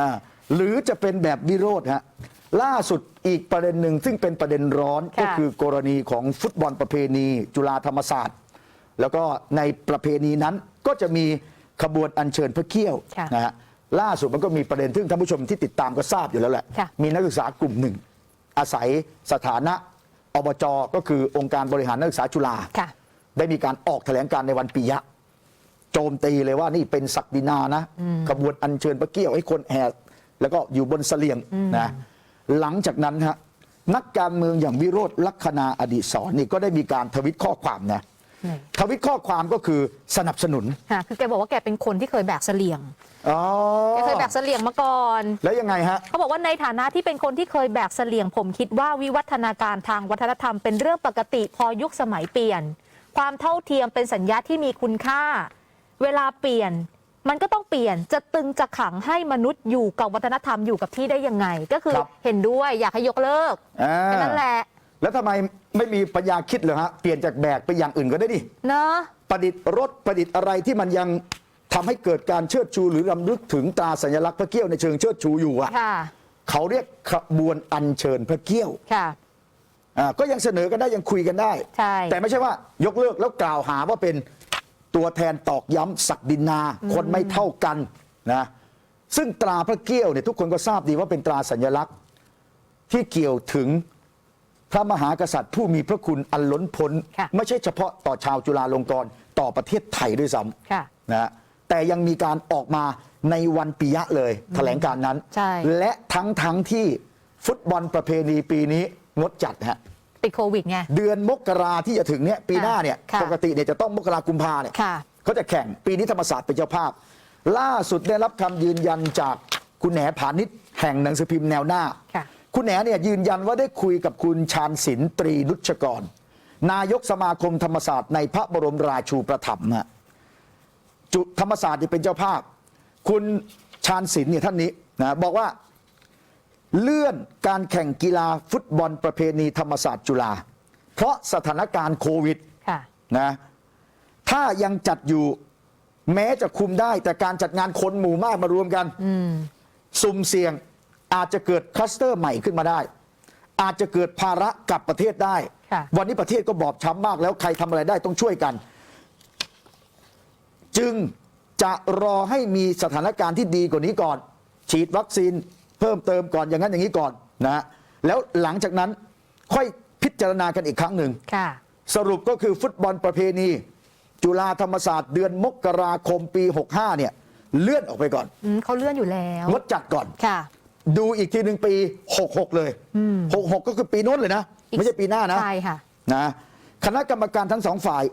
อ่าหรือจะเป็นแบบวิโรธฮะล่าสุดอีกประเด็นหนึ่งซึ่งเป็นประเด็นร้อนค่ะก็คือกรณีของฟุตบอลประเพณี จุฬาธรรมศาสตร์ แล้วก็ในประเพณีนั้นก็จะมีขบวนอัญเชิญพระเขี้ยวค่ะนะฮะล่าสุดมันก็มีประเด็นซึ่งท่านผู้ชมที่ติดตามก็ทราบอยู่แล้วแหละ ค่ะ มีนักศึกษากลุ่มหนึ่ง อาศัยสถานะอบจก็คือองค์การบริหารนักศึกษาจุฬา ค่ะ ได้มีการออกแถลงการณ์ในวันปียะ โจมตีเลยว่านี่เป็นศักดินานะขบวนอัญเชิญพระเกี้ยวให้คนแห่แล้วก็อยู่บนเสลียงนะหลังจากนั้นฮะนักการเมืองอย่างวิโรธลัคนาอดีศรนี่ก็ได้มีการทวิตข้อความนะนี่ทวิตข้อความก็คือสนับสนุนค่ะคือแกบอกว่าแกเป็นคนที่เคยแบกเสลี่ยงอ๋อแกเคยแบกเสลี่ยงมาก่อน แล้วยังไงฮะเขาบอกว่าในฐานะที่เป็นคนที่เคยแบกเสลี่ยง ผมคิดว่าวิวัฒนาการทางวัฒนธรรมเป็นเรื่องปกติพอยุคสมัยเปลี่ยน ความเท่าเทียมเป็นสัญญาที่มีคุณค่า เวลาเปลี่ยนมันก็ต้องเปลี่ยนจะตึงจะขังให้มนุษย์อยู่กับวัฒนธรรมอยู่กับที่ได้ยังไง ก็คือครับ เห็นด้วยอยากให้ยกเลิกอ่าแค่นั้นแหละแล้วทำไมไม่มีปัญญาคิดเหรอฮะ เปลี่ยนจากแบกไปอย่างอื่นก็ได้ดิ เนอะประดิษฐ์รถประดิษฐ์อะไรที่มันยังทำให้เกิดการเชิดชูหรือรำลึกถึงตราสัญลักษณ์พระเกี้ยวในเชิงเชิดชูอยู่อะค่ะ เขาเรียกขบวนอัญเชิญพระเกี้ยวค่ะ อ่าก็ยังเสนอกันได้ยังคุยกันได้ ใช่ แต่ไม่ใช่ว่ายกเลิกแล้วกล่าวหาว่าเป็น ตัวแทนตอกย้ำศักดินาคนไม่เท่ากันนะซึ่งตราพระเกี้ยวเนี่ยทุกคนก็ทราบดีว่าเป็นตราสัญลักษณ์ ที่เกี่ยวถึงพระมหากษัตริย์ผู้มีพระคุณอันล้นพ้นค่ะไม่ใช่เฉพาะต่อชาวจุฬาลงกรณ์ต่อประเทศไทยด้วยซ้ำค่ะนะฮะแต่ยังมีการออกมาในวันปิยะเลยแถลงการณ์นั้นใช่และทั้งทั้งที่ฟุตบอลประเพณีปีนี้งดจัดฮะ ติดโควิดไง เดือนมกราที่จะถึงเนี่ยปีหน้าเนี่ยค่ะ ปกติเนี่ยจะต้องมกรากุมภาเนี่ยค่ะ เขาจะแข่งปีนี้ธรรมศาสตร์เป็นเจ้าภาพ ล่าสุดได้รับคำยืนยันจากคุณแหนผานิชแห่งหนังสือพิมพ์แนวหน้า ค่ะ คุณแหนเนี่ยยืนยันว่าได้คุยกับคุณชาญศิลป์ตรีนุชกร นายกสมาคมธรรมศาสตร์ในพระบรมราชูประถมฮะ จุธรรมศาสตร์ที่เป็นเจ้าภาพ คุณชาญศิลป์เนี่ยท่านนี้นะบอกว่า เลื่อนการแข่งกีฬาฟุตบอลประเพณีธรรมศาสตร์จุฬาเพราะสถานการณ์โควิดค่ะนะถ้ายังจัดอยู่แม้จะคุมได้ แต่การจัดงานคนหมู่มากมารวมกันอืมสุ่มเสี่ยงอาจจะเกิดคลัสเตอร์ใหม่ขึ้นมาได้ อาจจะเกิดภาระกับประเทศได้ค่ะวันนี้ประเทศก็บอบช้ำมากแล้วใครทำอะไรได้ต้องช่วยกัน จึงจะรอให้มีสถานการณ์ที่ดีกว่านี้ก่อน ฉีดวัคซีน เพิ่มเติมก่อนอย่างนั้นอย่างนี้ก่อนนะฮะแล้วหลังจากนั้นค่อยพิจารณากันอีกครั้งหนึ่งค่ะ สรุปก็คือฟุตบอลประเพณี จุฬาธรรมศาสตร์เดือนมกราคมปี 65 เนี่ย เลื่อนออกไปก่อนอืมเขาเลื่อนอยู่แล้วงดจัดก่อน ค่ะ ดูอีกทีหนึ่งปี 66 เลย66 ก็คือปีโน้นเลยนะ อีกไม่ใช่ปีหน้านะ ใช่ค่ะ นะคณะกรรมการทั้งสองฝ่าย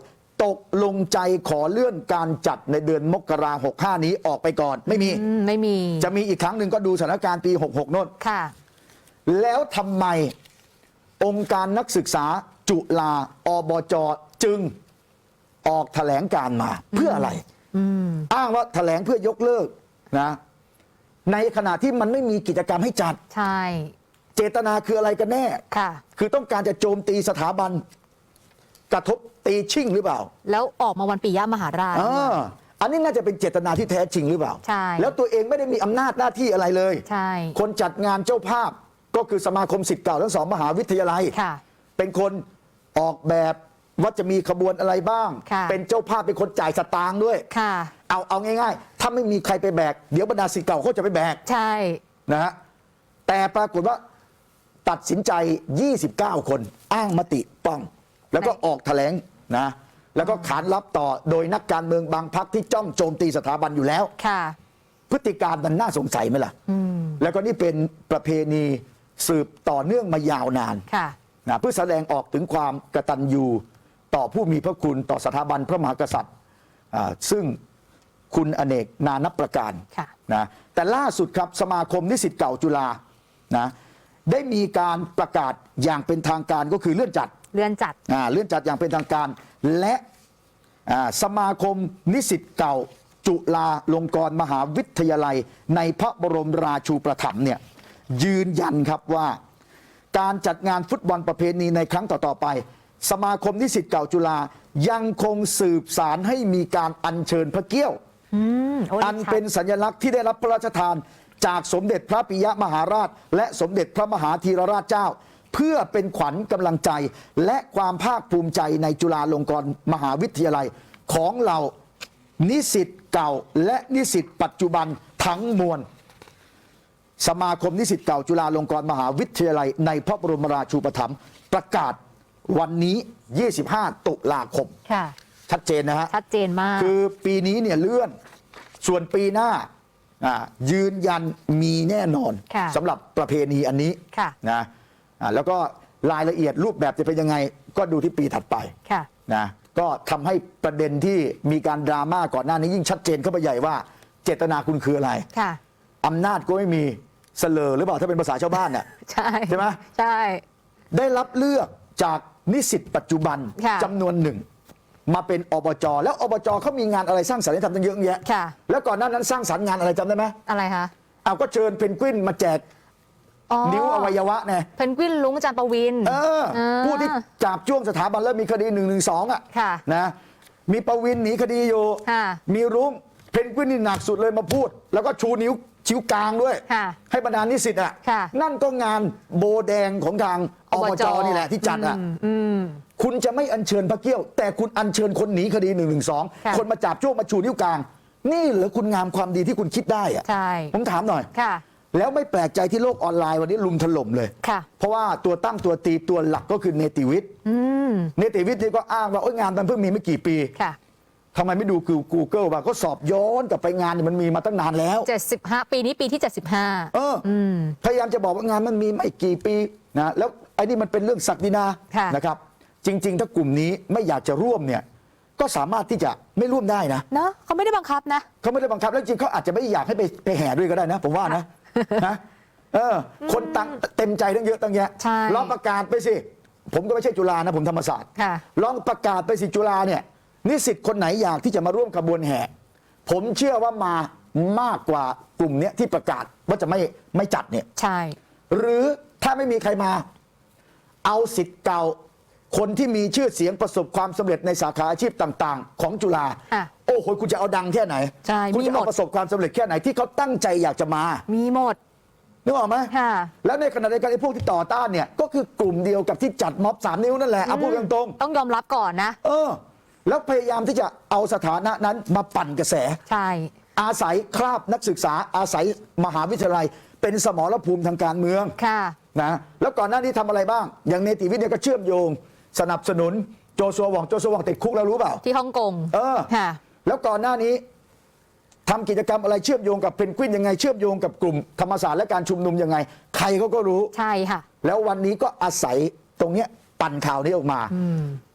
ตกลงใจขอเลื่อนการจัดในเดือนมกราหกห้านี้ออกไปก่อน ไม่มี อืมไม่มีจะมีอีกครั้งหนึ่งก็ดูสถานการณ์ปี 66โน้นค่ะ แล้วทำไมองค์การนักศึกษาจุฬาอบจจึงออกแถลงการมาเพื่ออะไร อืม อ้างว่าแถลงเพื่อยกเลิกนะในขณะที่มันไม่มีกิจกรรมให้จัด ใช่ เจตนาคืออะไรกันแน่ ค่ะ คือต้องการจะโจมตีสถาบัน กระทบตีชิ่งหรือเปล่าแล้วออกมาวันปิยะมหาราช อ่าอันนี้น่าจะเป็นเจตนาที่แท้จริงหรือเปล่า ใช่ แล้วตัวเองไม่ได้มีอำนาจหน้าที่อะไรเลย ใช่ คนจัดงานเจ้าภาพก็คือสมาคมสิทธิ์เก่าทั้งสองมหาวิทยาลัย ค่ะ เป็นคนออกแบบว่าจะมีขบวนอะไรบ้าง ค่ะ เป็นเจ้าภาพเป็นคนจ่ายสตางค์ด้วย ค่ะ เอาเอาง่ายๆ ถ้าไม่มีใครไปแบก เดี๋ยวบรรดาสิทธิ์เก่าเขาจะไปแบกใช่ นะฮะ แต่ปรากฏว่าตัดสินใจ 29 คน อ้างมติป้อง แล้วก็ออกแถลงนะแล้วก็ขานรับต่อโดยนักการเมืองบางพักที่จ้องโจมตีสถาบันอยู่แล้ว ค่ะ พฤติการมันน่าสงสัยไหมล่ะอืมแล้วก็นี่เป็นประเพณีสืบต่อเนื่องมายาวนานค่ะ นะเพื่อแสดงออกถึงความกตัญญูต่อผู้มีพระคุณต่อสถาบันพระมหากษัตริย์อ่าซึ่งคุณอเนกนานับประการค่ะ นะแต่ล่าสุดครับสมาคมนิสิตเก่าจุฬานะได้มีการประกาศอย่างเป็นทางการก็คือเลื่อนจัด เลื่อนจัดอ่าเลื่อนจัดอย่างเป็นทางการ และอ่าสมาคมนิสิตเก่า จุฬาลงกรณ์มหาวิทยาลัย ในพระบรมราชูประถมเนี่ยยืนยันครับว่า การจัดงานฟุตบอลประเพณีในครั้งต่อ ๆ ไป สมาคมนิสิตเก่าจุฬายังคงสืบสารให้มีการอัญเชิญพระเกี้ยว อืมโอ้อันเป็นสัญลักษณ์ที่ได้รับพระราชทานจากสมเด็จพระปิยมหาราช และสมเด็จพระมหาธีรราชเจ้า เพื่อเป็นขวัญกำลังใจ และความภาคภูมิใจในจุฬาลงกรณ์มหาวิทยาลัยของเรานิสิตเก่าและนิสิตปัจจุบันทั้งมวลสมาคมนิสิตเก่าจุฬาลงกรณ์มหาวิทยาลัย ในพระบรมราชูปถัมภ์ประกาศวันนี้ 25 ตุลาคม ค่ะ ชัดเจนนะฮะ ชัดเจนมาก คือปีนี้เนี่ยเลื่อน ส่วนปีหน้าอ่ายืนยันมีแน่นอนค่ะสำหรับประเพณีอันนี้ค่ะ นะ อ่าแล้วก็รายละเอียดรูปแบบจะเป็นยังไง ก็ดูที่ปีถัดไปค่ะ นะก็ทำให้ประเด็นที่มีการดราม่าก่อนหน้านี้ยิ่งชัดเจนเข้าไปใหญ่ว่า เจตนาคุณคืออะไรค่ะ อำนาจก็ไม่มีเสลอหรือเปล่าถ้าเป็นภาษาชาวบ้านน่ะใช่ใช่ไหม ใช่ ได้รับเลือกจากนิสิตปัจจุบันค่ะ จำนวนหนึ่ง มาเป็นอบจแล้วอบจเขามีงานอะไรสร้างสรรค์ให้ทำตั้งเยอะแยะ ค่ะ แล้วก่อนหน้านั้นสร้างสรรค์งานอะไรจำได้ไหมอะไรคะ เอาก็เชิญเพนกวินมาแจก อ๋อ นิ้วอวัยวะไงเพนกวินลุงอาจารย์ประวิน เอออ่าผู้ที่จับจ้วงสถาบันแล้วมีคดีหนึ่งหนึ่งสองอะค่ะนะมีประวินหนีคดีอยู่ค่ะ มีรุ้งเพนกวินนี่หนักสุดเลยมาพูด แล้วก็ชูนิ้วชิวกลางด้วย ค่ะ ให้บรรดานิสิตอะ ค่ะ นั่นก็งานโบแดงของทางอบจนี่แหละที่จัดอะ มอืม คุณจะไม่อัญเชิญพระเกี้ยว แต่คุณอัญเชิญคนหนีคดี1นึค่ะคนมาจับจ้วงมาชูนิ้วกลาง นี่เหรอคุณงามความดีที่คุณคิดได้อะใช่ ผมถามหน่อย ค่ะ แล้วไม่แปลกใจที่โลกออนไลน์วันนี้ลุมถล่มเลย ค่ะ เพราะว่าตัวตั้งตัวตีตัวหลักก็คือเนติวิทย์อืม เนติวิทย์นี่ก็อ้างว่าโอ้ยงานมันเพิ่งมีไม่กี่ปีค่ะ ทำไมไม่ดูคือ Google ว่าก็สอบย้อนกลับไปงานเนี่ยมันมีมาตั้งนานแล้ว 75 ปีนี้ปีที่ 75 เอออพยายามจะบอกว่างานมันมีไม่กี่ปีนะแล้วไอ้นี่มันเป็นเรื่องศักดินาค่ะ นะครับ จริง ๆ ถ้ากลุ่มนี้ไม่อยากจะร่วมเนี่ยก็สามารถที่จะไม่ร่วมได้นะ เนอะเขาไม่ได้บังคับนะ เขาไม่ได้บังคับแล้วจริงเขาอาจจะไม่อยากให้ไปไปแห่ด้วยก็ได้นะ ผมว่านะ นะเออ คนตั้งเต็มใจตั้งเยอะตั้งแยะใช่ลองประกาศไปสิ ผมก็ไม่ใช่จุฬานะผมธรรมศาสตร์ค่ะ ลองประกาศไปสิจุฬาเนี่ย นิสิตคนไหนอยากที่จะมาร่วมขบวนแห่ ผมเชื่อว่ามามากกว่ากลุ่มเนี้ยที่ประกาศว่าจะไม่ไม่จัดเนี่ย ใช่ หรือถ้าไม่มีใครมา เอาสิทธิ์เก่า คนที่มีชื่อเสียงประสบความสำเร็จในสาขาอาชีพต่าง ๆ ของจุฬาอะโอ้โหคุณจะเอาดังแค่ไหน ใช่คุณมีจะหมเอาด ประสบความสำเร็จแค่ไหนที่เขาตั้งใจอยากจะมามีหมด นึกออกไหมค่ะ แล้วในขณะเดียวกันไอ้พวกที่ต่อต้านเนี่ยก็คือกลุ่มเดียวกับที่จัดม็อบสามนิ้วนั่นแหละเอาพูดตรงต้องยอมรับก่อนนะ ๆเออ แล้วพยายามที่จะเอาสถานะนั้นมาปั่นกระแส ใช่ อาศัยคราบนักศึกษาอาศัยมหาวิทยาลัย เป็นสมรภูมิทางการเมือง ค่ะ นะแล้วก่อนหน้านี้ทำอะไรบ้าง อย่างเนติวิทย์เนี่ยก็เชื่อมโยง สนับสนุนโจซัวหว่องโจซัวหว่องติดคุกแล้วรู้เปล่า ที่ฮ่องกงเออ ค่ะ แล้วก่อนหน้านี้ทำกิจกรรมอะไรเชื่อมโยงกับเพนกวินยังไงเชื่อมโยงกับกลุ่มธรรมศาสตร์และการชุมนุมยังไง ใครเขาก็รู้ใช่ค่ะ แล้ววันนี้ก็อาศัยตรงเนี้ยปั่นข่าวนี้ออกมา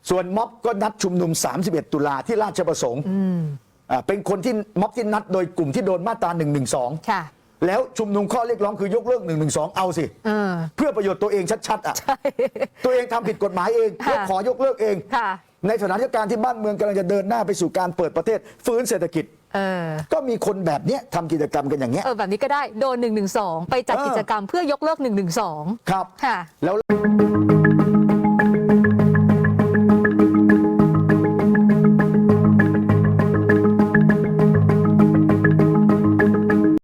ส่วนม็อบก็นัดชุมนุม 31 ตุลาที่ราชประสงค์อ่าเป็นคนที่ม็อบที่นัดโดยกลุ่มที่โดนมาตรา1นึค่ะแล้วชุมนุมข้อเรียกร้องคือยกเลิก1นึเอาสิเออเพื่อประโยชน์ตัวเองชัดๆอะตัวเองทำผิดกฎหมายเองค่ะแล้วขอยกเลิกเองค่ะ ในสถานการณ์ที่บ้านเมืองกำลังจะเดินหน้าไปสู่การเปิดประเทศ ฟื้นเศรษฐกิจ เออก็มีคนแบบเนี้ยทำกิจกรรมกันอย่างเงี้ย เออแบบนี้ก็ได้โดน112ไปจัดเออ กิจกรรมเพื่อยกเลิก112ครับ ค่ะ แล้ว